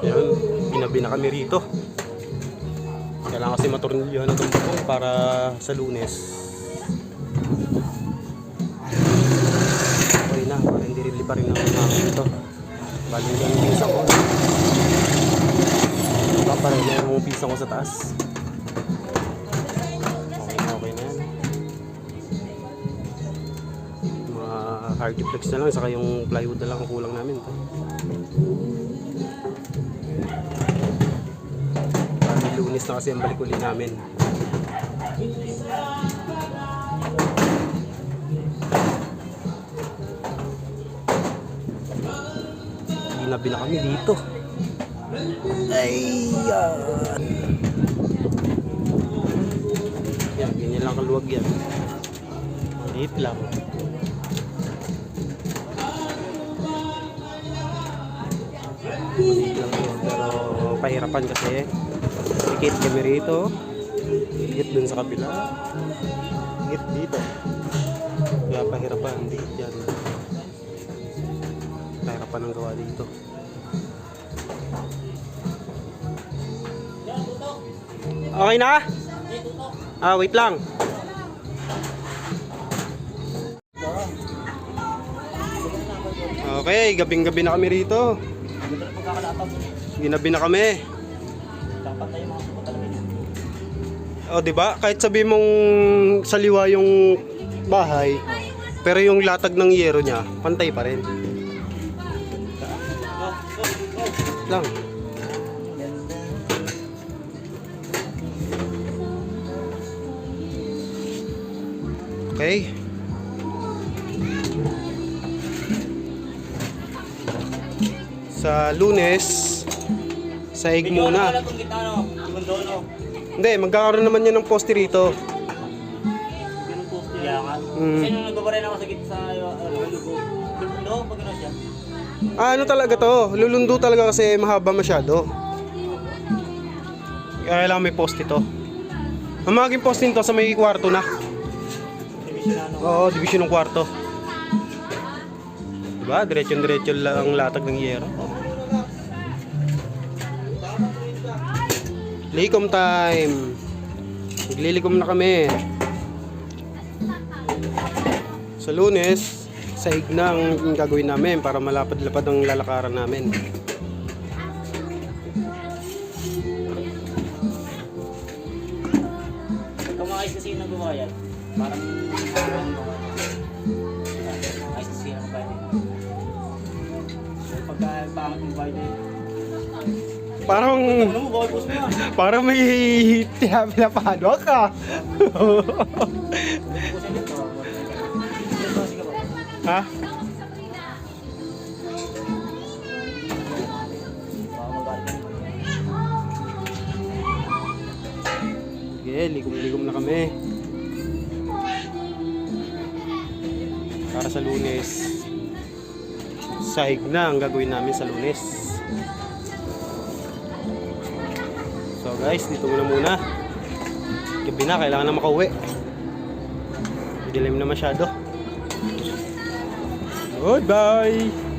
Yan, ginabi na kami rito. Kailangan kasi matornilyohan itong bubong para sa lunes. Okay na, para hindi rin lipa rin ang mga ito. Bali yung pisa ko. Paparay na yung pisa ko sa taas. Okay na, okay na yan. Mga hard flex na lang, saka yung plywood na lang ang kulang namin. Ito. Bali lunes na kasi ang balik uli namin. Ginabi na kami dito. Ayan. Yan, ganyan lang kaluwag yan. Maliit lang. Maliit lang yun. Pero pahirapan kasi. Dikit kami rito. Dikit dun sa kabila. Dikit dito. Kaya pahirapan. Dikit yan. Pahirapan ang gawa dito. Okay na? Ah, wait lang. Okay, gabing-gabi na kami rito. Ginabi na kami. O, di ba? Kahit sabi mong saliwa yung bahay, pero yung latag ng yero niya, pantay pa rin. Lang. Okay. Sa lunes, saig muna. Hindi, magkakaroon naman yan ng poste rito. Yakan. Mm. Kasi nung nagbabarin ako sa gitna sa ano, lugo. Lugo, pag ano siya. Ah, ano talaga to? Lulundo talaga kasi mahaba masyado. Kaya kailangan may poste to. Ang maging poste nito sa may kwarto na. Ano. Oo, division ng kwarto. Diba? Diretso-diretso lang ang latag ng yero. Likom time. Naglilikom na kami. Sa lunes, saig na ang gagawin namin para malapad-lapad ang lalakaran namin. Kumakais kasi yung nagawa yan. Parang Parang parang may ka. Dito. Dito, sige ba? ha? Ka. Sige, ligom-ligom na kami. Para sa lunes. Sahig na ang gagawin namin sa lunes. So guys, dito muna muna. Gabi na, kailangan na makauwi. Dilim na masyado. Goodbye!